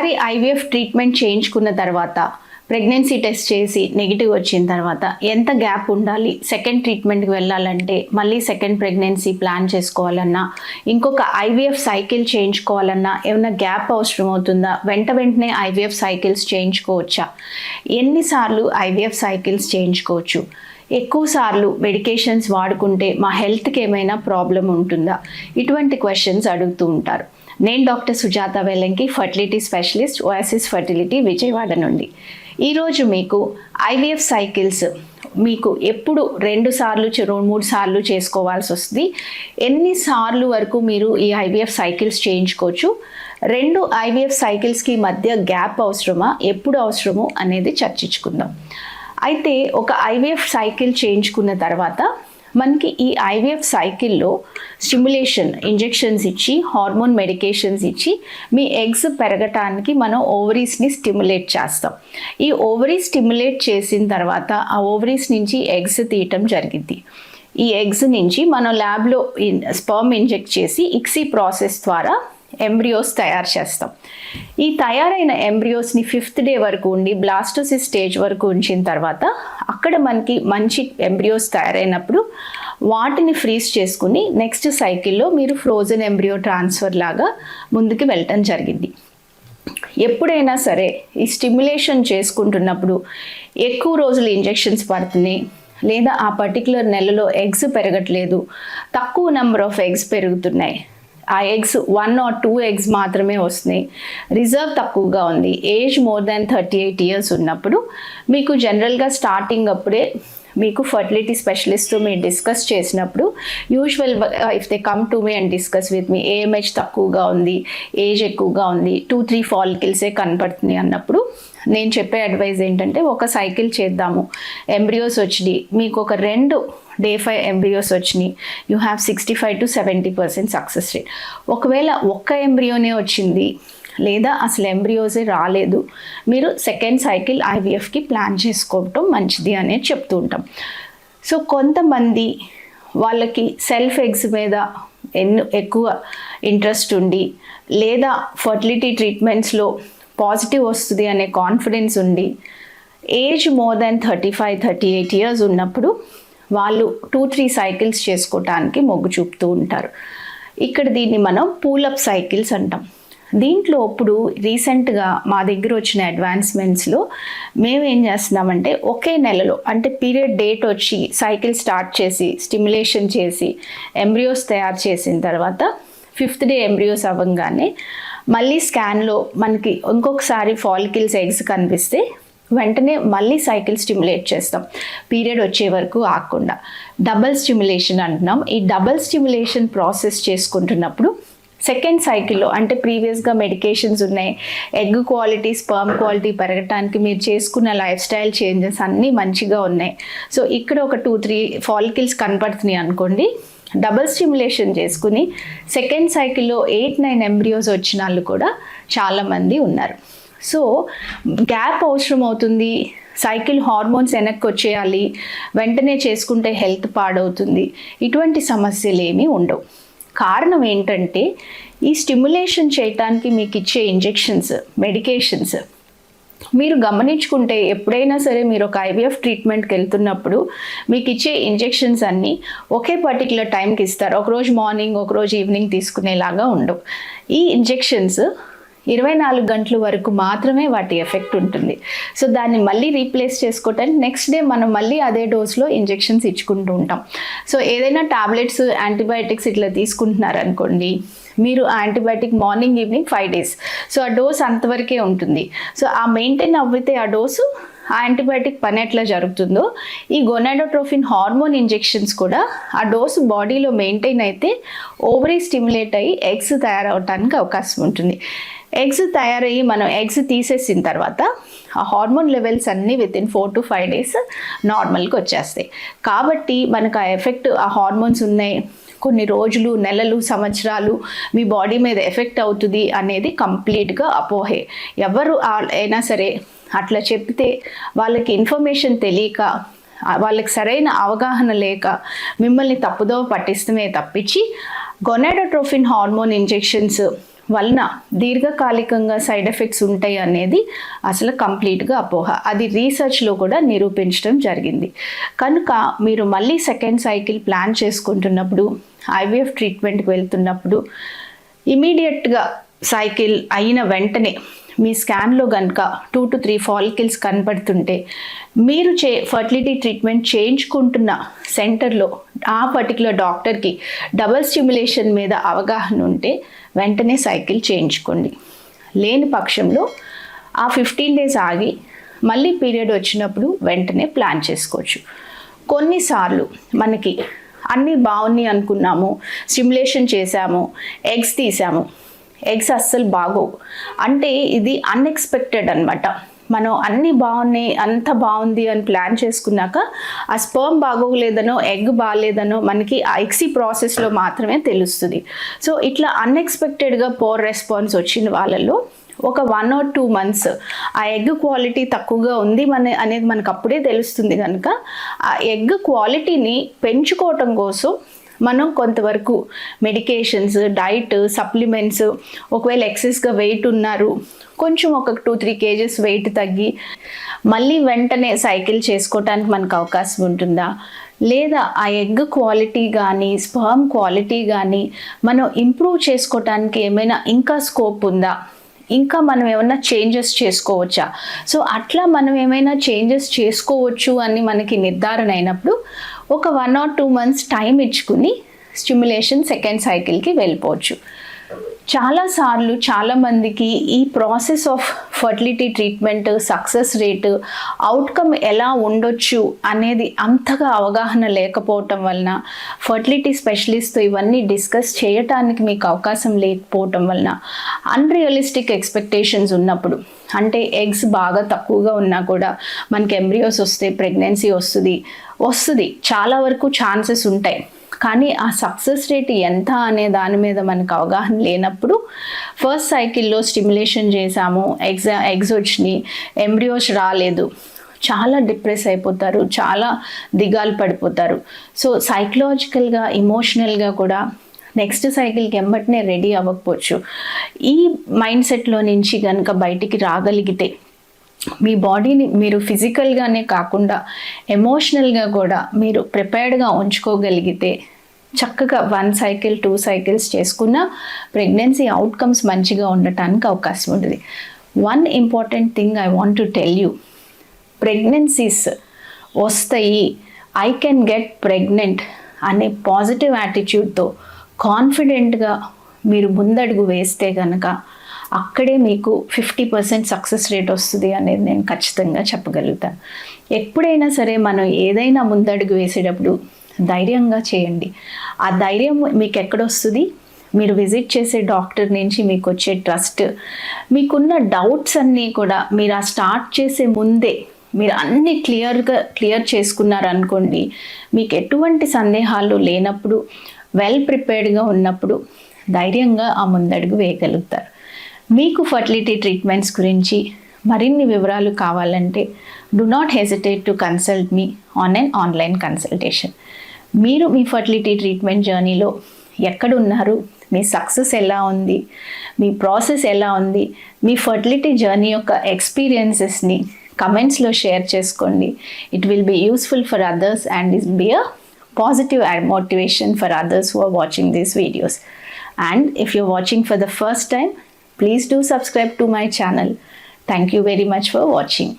ఒకసారి IVF treatment చేయించుకున్న తర్వాత ప్రెగ్నెన్సీ టెస్ట్ చేసి నెగిటివ్ వచ్చిన తర్వాత ఎంత గ్యాప్ ఉండాలి? సెకండ్ ట్రీట్మెంట్కి వెళ్ళాలంటే మళ్ళీ సెకండ్ ప్రెగ్నెన్సీ ప్లాన్ చేసుకోవాలన్నా ఇంకొక ఐవీఎఫ్ సైకిల్ చేయించుకోవాలన్నా ఏమైనా గ్యాప్ అవసరం అవుతుందా? వెంట వెంటనే ఐవీఎఫ్ సైకిల్స్ చేయించుకోవచ్చా? ఎన్నిసార్లు ఐవీఎఫ్ సైకిల్స్ చేయించుకోవచ్చు? ఎక్కువ సార్లు మెడికేషన్స్ వాడుకుంటే మా హెల్త్కి ఏమైనా ప్రాబ్లం ఉంటుందా? ఇటువంటి క్వశ్చన్స్ అడుగుతూ ఉంటారు. నేను doctor Sujatha Vellanki fertility specialist OSS fertility Vijayawada నుండి. ఈరోజు మీకు ఐవీఎఫ్ సైకిల్స్ మీకు ఎప్పుడు రెండు సార్లు రెండు మూడు సార్లు చేసుకోవాల్సి వస్తుంది. ఎన్నిసార్లు వరకు మీరు ఈ ఐవీఎఫ్ సైకిల్స్ చేయించుకోవచ్చు? రెండు ఐవీఎఫ్ సైకిల్స్కి మధ్య గ్యాప్ అవసరమా? ఎప్పుడు అవసరము? అనేది చర్చించుకుందాం. అయితే ఒక ఐవీఎఫ్ సైకిల్ చేయించుకున్న తర్వాత మనకి ఈ ఐవీఎఫ్ సైకిల్లో స్టిమ్యులేషన్ ఇంజెక్షన్స్ ఇచ్చి హార్మోన్ మెడికేషన్స్ ఇచ్చి మీ ఎగ్స్ పెరగటానికి మనం ఓవరీస్ని స్టిమ్యులేట్ చేస్తాం. ఈ ఓవరీ స్టిమ్యులేట్ చేసిన తర్వాత ఆ ఓవరీస్ నుంచి ఎగ్స్ తీయటం జరిగింది. ఈ ఎగ్స్ నుంచి మనం ల్యాబ్లో స్పర్మ్ ఇంజెక్ట్ చేసి ఇక్సీ ప్రాసెస్ ద్వారా ఎంబ్రియోస్ తయారు చేస్తాం. ఈ తయారైన ఎంబ్రియోస్ని ఫిఫ్త్ డే వరకు ఉండి బ్లాస్టోసిస్ స్టేజ్ వరకు ఉంచిన తర్వాత అక్కడ మనకి మంచి ఎంబ్రియోస్ తయారైనప్పుడు వాటిని ఫ్రీజ్ చేసుకుని నెక్స్ట్ సైకిల్లో మీరు ఫ్రోజన్ ఎంబ్రియో ట్రాన్స్ఫర్ లాగా ముందుకు వెళ్ళటం జరిగింది. ఎప్పుడైనా సరే ఈ స్టిమ్యులేషన్ చేసుకుంటున్నప్పుడు ఎక్కువ రోజులు ఇంజెక్షన్స్ పడుతున్నాయి లేదా ఆ పర్టికులర్ నెలలో ఎగ్స్ పెరగట్లేదు తక్కువ నెంబర్ ఆఫ్ ఎగ్స్ పెరుగుతున్నాయి. ఆ eggs one or two eggs మాత్రమే వస్తున్నాయి. రిజర్వ్ తక్కువగా ఉంది. Age more than thirty eight years ఉన్నప్పుడు మీకు జనరల్గా స్టార్టింగ్ అప్పుడే మీకు ఫర్టిలిటీ స్పెషలిస్ట్తో మీరు డిస్కస్ చేసినప్పుడు usual if they come to me and discuss with me AMH తక్కువగా ఉంది ఏజ్ ఎక్కువగా ఉంది టూ త్రీ ఫాలికిల్సే కనపడుతుంది అన్నప్పుడు నేను చెప్పే అడ్వైజ్ ఏంటంటే ఒక సైకిల్ చేద్దాము. ఎంబ్రియోస్ వచ్చినాయి మీకు ఒక రెండు డే ఫైవ్ ఎంబ్రియోస్ వచ్చినాయి. You have sixty five to seventy percent success rate ఒకవేళ ఒక్క ఎంబ్రియోనే వచ్చింది లేదా అసలు ఎంబ్రియోసే రాలేదు మీరు సెకండ్ సైకిల్ ఐవీఎఫ్కి ప్లాన్ చేసుకోవటం మంచిది అనేది చెప్తూ ఉంటాం. సో కొంతమంది వాళ్ళకి సెల్ఫ్ ఎగ్స్ మీద ఎన్నో ఎక్కువ ఇంట్రెస్ట్ ఉండి లేదా ఫర్టిలిటీ ట్రీట్మెంట్స్లో పాజిటివ్ వస్తుంది అనే కాన్ఫిడెన్స్ ఉండి age more than thirty five thirty eight years ఉన్నప్పుడు వాళ్ళు టూ త్రీ సైకిల్స్ చేసుకోవటానికి మొగ్గు చూపుతూ ఉంటారు. ఇక్కడ దీన్ని మనం పూలప్ సైకిల్స్ అంటాం. దీంట్లో ఇప్పుడు రీసెంట్గా మా దగ్గర వచ్చిన అడ్వాన్స్మెంట్స్లో మేము ఏం చేస్తున్నామంటే ఒకే నెలలో అంటే పీరియడ్ డేట్ వచ్చి సైకిల్ స్టార్ట్ చేసి స్టిమ్యులేషన్ చేసి ఎంబ్రియోస్ తయారు చేసిన తర్వాత ఫిఫ్త్ డే ఎంబ్రియోస్ అవ్వగానే మళ్ళీ స్కాన్లో మనకి ఇంకొకసారి ఫాలికిల్స్ ఎగ్స్ కనిపిస్తే వెంటనే మళ్ళీ సైకిల్ స్టిమ్యులేట్ చేస్తాం. పీరియడ్ వచ్చే వరకు ఆగకుండా. డబల్ స్టిమ్యులేషన్ అంటున్నాం. ఈ డబల్ స్టిమ్యులేషన్ ప్రాసెస్ చేసుకుంటున్నప్పుడు సెకండ్ సైకిల్లో అంటే ప్రీవియస్గా మెడికేషన్స్ ఉన్నాయి. ఎగ్ క్వాలిటీ స్పర్మ్ క్వాలిటీ పెరగటానికి మీరు చేసుకున్న లైఫ్ స్టైల్ చేంజెస్ అన్నీ మంచిగా ఉన్నాయి. సో ఇక్కడ ఒక టూ త్రీ ఫాలికిల్స్ కనపడుతున్నాయి అనుకోండి. డబల్ స్టిమ్యులేషన్ చేసుకుని సెకండ్ సైకిల్లో ఎయిట్ నైన్ ఎంబ్రియోస్ వచ్చిన వాళ్ళు కూడా చాలామంది ఉన్నారు. సో గ్యాప్ అవసరం అవుతుంది సైకిల్ హార్మోన్స్ వెనక్కి వచ్చేయాలి వెంటనే చేసుకుంటే హెల్త్ పాడవుతుంది. ఇటువంటి సమస్యలు ఏమీ ఉండవు. కారణం ఏంటంటే ఈ స్టిమ్యులేషన్ చేయటానికి మీకు ఇచ్చే ఇంజెక్షన్స్ మెడికేషన్స్ మీరు గమనించుకుంటే ఎప్పుడైనా సరే మీరు ఒక ఐవీఎఫ్ ట్రీట్మెంట్కి వెళ్తున్నప్పుడు మీకు ఇచ్చే ఇంజెక్షన్స్ అన్నీ ఒకే పర్టికులర్ టైంకి ఇస్తారు ఒకరోజు మార్నింగ్ ఒకరోజు ఈవినింగ్ తీసుకునేలాగా ఉండవు. ఈ ఇంజెక్షన్స్ ఇరవై నాలుగు గంటల వరకు మాత్రమే వాటి ఎఫెక్ట్ ఉంటుంది. సో దాన్ని మళ్ళీ రీప్లేస్ చేసుకోవటానికి నెక్స్ట్ డే మనం మళ్ళీ అదే డోస్లో ఇంజెక్షన్స్ ఇచ్చుకుంటూ ఉంటాం. సో ఏదైనా టాబ్లెట్స్ యాంటీబయాటిక్స్ ఇట్లా తీసుకుంటున్నారనుకోండి మీరు antibiotic morning evening five days. So ఆ డోస్ అంతవరకే ఉంటుంది. సో ఆ మెయింటైన్ అవ్వితే ఆ డోసు ఆ యాంటీబయాటిక్ పని ఎట్లా జరుగుతుందో ఈ గొనాడోట్రోఫిన్ హార్మోన్ ఇంజెక్షన్స్ కూడా ఆ డోసు బాడీలో మెయింటైన్ అయితే ఓవరీ స్టిమ్యులేట్ అయ్యి ఎగ్స్ తయారవడానికి అవకాశం ఉంటుంది. ఎగ్స్ తయారయ్యి మనం ఎగ్స్ తీసేసిన తర్వాత ఆ హార్మోన్ లెవెల్స్ అన్నీ within four to five days నార్మల్కి వచ్చేస్తాయి. కాబట్టి మనకు ఆ ఎఫెక్ట్ ఆ హార్మోన్స్ ఉన్నాయి. కొన్ని రోజులు నెలలు సంవత్సరాలు మీ బాడీ మీద ఎఫెక్ట్ అవుతుంది అనేది కంప్లీట్గా అపోహే. ఎవరు అయినా సరే అట్లా చెప్తే వాళ్ళకి ఇన్ఫర్మేషన్ తెలియక వాళ్ళకి సరైన అవగాహన లేక మిమ్మల్ని తప్పుదోవ పట్టిస్తమే తప్పించి గొనాడోట్రోఫిన్ హార్మోన్ ఇంజెక్షన్స్ వలన దీర్ఘకాలికంగా సైడ్ ఎఫెక్ట్స్ ఉంటాయి అనేది అసలు కంప్లీట్గా అపోహ. అది రీసెర్చ్లో కూడా నిరూపించడం జరిగింది. కనుక మీరు మళ్ళీ సెకండ్ సైకిల్ ప్లాన్ చేసుకుంటున్నప్పుడు ఐవీఎఫ్ ట్రీట్మెంట్కి వెళ్తున్నప్పుడు ఇమీడియట్గా సైకిల్ అయిన వెంటనే మీ స్కాన్లో కనుక టూ టు త్రీ ఫాలికిల్స్ కనపడుతుంటే మీరు చే ఫర్టిలిటీ ట్రీట్మెంట్ చేయించుకుంటున్న సెంటర్లో ఆ పర్టికులర్ డాక్టర్కి డబల్ స్టిమ్యులేషన్ మీద అవగాహన ఉంటే వెంటనే సైకిల్ చేయించుకోండి. లేని పక్షంలో ఆ ఫిఫ్టీన్ డేస్ ఆగి మళ్ళీ పీరియడ్ వచ్చినప్పుడు వెంటనే ప్లాన్ చేసుకోవచ్చు. కొన్నిసార్లు మనకి అన్నీ బాగున్నాయి అనుకున్నాము స్టిమ్యులేషన్ చేశాము ఎగ్స్ తీసాము ఎగ్స్ అస్సలు బాగోవు. అంటే ఇది అన్ఎక్స్పెక్టెడ్ అనమాట మనం అన్నీ బాగున్నాయి అంత బాగుంది అని ప్లాన్ చేసుకున్నాక ఆ స్పర్మ్ బాగోలేదనో ఎగ్ బాగాలేదనో మనకి ఆ ఎక్సీ ప్రాసెస్లో మాత్రమే తెలుస్తుంది. సో ఇట్లా అన్ఎక్స్పెక్టెడ్గా పోర్ రెస్పాన్స్ వచ్చిన వాళ్ళలో ఒక వన్ ఆర్ టూ మంత్స్ ఆ ఎగ్ క్వాలిటీ తక్కువగా ఉంది మన అనేది మనకు అప్పుడే తెలుస్తుంది కనుక ఆ ఎగ్ క్వాలిటీని పెంచుకోవటం కోసం మనం కొంతవరకు మెడికేషన్స్ డైట్ సప్లిమెంట్స్ ఒకవేళ ఎక్సెస్గా వెయిట్ ఉన్నారు కొంచెం ఒక టూ త్రీ కేజెస్ వెయిట్ తగ్గి మళ్ళీ వెంటనే సైకిల్ చేసుకోవటానికి మనకు అవకాశం ఉంటుందా? లేదా ఆ ఎగ్ క్వాలిటీ కానీ స్పర్మ్ క్వాలిటీ కానీ మనం ఇంప్రూవ్ చేసుకోవటానికి ఏమైనా ఇంకా స్కోప్ ఉందా? ఇంకా మనం ఏమైనా చేంజెస్ చేసుకోవచ్చా? సో అట్లా మనం ఏమైనా చేంజెస్ చేసుకోవచ్చు అని మనకి నిర్ధారణ అయినప్పుడు ఒక one or two months time ఇచ్చుకుని stimulation second సైకిల్కి వెళ్ళిపోవచ్చు. చాలాసార్లు చాలామందికి ఈ process of fertility treatment success rate outcome ఎలా ఉండొచ్చు అనేది అంతగా అవగాహన లేకపోవటం వలన ఫర్టిలిటీ స్పెషలిస్ట్తో ఇవన్నీ డిస్కస్ చేయటానికి మీకు అవకాశం లేకపోవటం వలన అన్రియలిస్టిక్ ఎక్స్పెక్టేషన్స్ ఉన్నప్పుడు అంటే ఎగ్స్ బాగా తక్కువగా ఉన్నా కూడా మనకి ఎంబ్రియోస్ వస్తే ప్రెగ్నెన్సీ వస్తుంది వస్తుంది. చాలా వరకు ఛాన్సెస్ ఉంటాయి. కానీ ఆ సక్సెస్ రేట్ ఎంత అనే దాని మీద మనకు అవగాహన లేనప్పుడు ఫస్ట్ సైకిల్లో స్టిమ్యులేషన్ చేసాము ఎగ్జా ఎగ్స్ వచ్చినాయి ఎంబ్రియోస్ రాలేదు. చాలా డిప్రెస్ అయిపోతారు చాలా దిగాలు పడిపోతారు. సో సైకలాజికల్గా ఇమోషనల్గా కూడా నెక్స్ట్ సైకిల్కి ఎంబటినే రెడీ అవ్వకపోవచ్చు. ఈ మైండ్ సెట్లో నుంచి కనుక బయటికి రాగలిగితే మీ బాడీని మీరు ఫిజికల్గానే కాకుండా ఎమోషనల్గా కూడా మీరు ప్రిపేర్డ్గా ఉంచుకోగలిగితే చక్కగా వన్ సైకిల్ టూ సైకిల్స్ చేసుకున్న ప్రెగ్నెన్సీ అవుట్కమ్స్ మంచిగా ఉండటానికి అవకాశం ఉంటుంది. One important thing I want to tell you pregnancies వస్తాయి. ఐ కెన్ గెట్ ప్రెగ్నెంట్ అనే పాజిటివ్ యాటిట్యూడ్తో కాన్ఫిడెంట్గా మీరు ముందడుగు వేస్తే కనుక అక్కడే మీకు ఫిఫ్టీ పర్సెంట్ సక్సెస్ రేట్ వస్తుంది అనేది నేను ఖచ్చితంగా చెప్పగలుగుతాను. ఎప్పుడైనా సరే మనం ఏదైనా ముందడుగు వేసేటప్పుడు ధైర్యంగా చేయండి. ఆ ధైర్యం మీకు ఎక్కడొస్తుంది మీరు విజిట్ చేసే డాక్టర్ నుంచి మీకు వచ్చే ట్రస్ట్ మీకున్న డౌట్స్ అన్నీ కూడా మీరు ఆ స్టార్ట్ చేసే ముందే మీరు అన్ని క్లియర్గా క్లియర్ చేసుకున్నారనుకోండి మీకు ఎటువంటి సందేహాలు లేనప్పుడు వెల్ ప్రిపేర్డ్గా ఉన్నప్పుడు ధైర్యంగా ఆ ముందడుగు వేయగలుగుతారు. మీకు ఫర్టిలిటీ ట్రీట్మెంట్స్ గురించి మరిన్ని వివరాలు కావాలంటే do not hesitate to consult me on and online consultation మీరు మీ ఫర్టిలిటీ ట్రీట్మెంట్ జర్నీలో ఎక్కడున్నారు? మీ సక్సెస్ ఎలా ఉంది? మీ ప్రాసెస్ ఎలా ఉంది? మీ ఫర్టిలిటీ జర్నీ యొక్క ఎక్స్పీరియన్సెస్ని కమెంట్స్లో షేర్ చేసుకోండి. It will be useful for others and is be a positive and motivation for others who are watching these videos. And if you're watching for the first time, please do subscribe to my channel. Thank you very much for watching.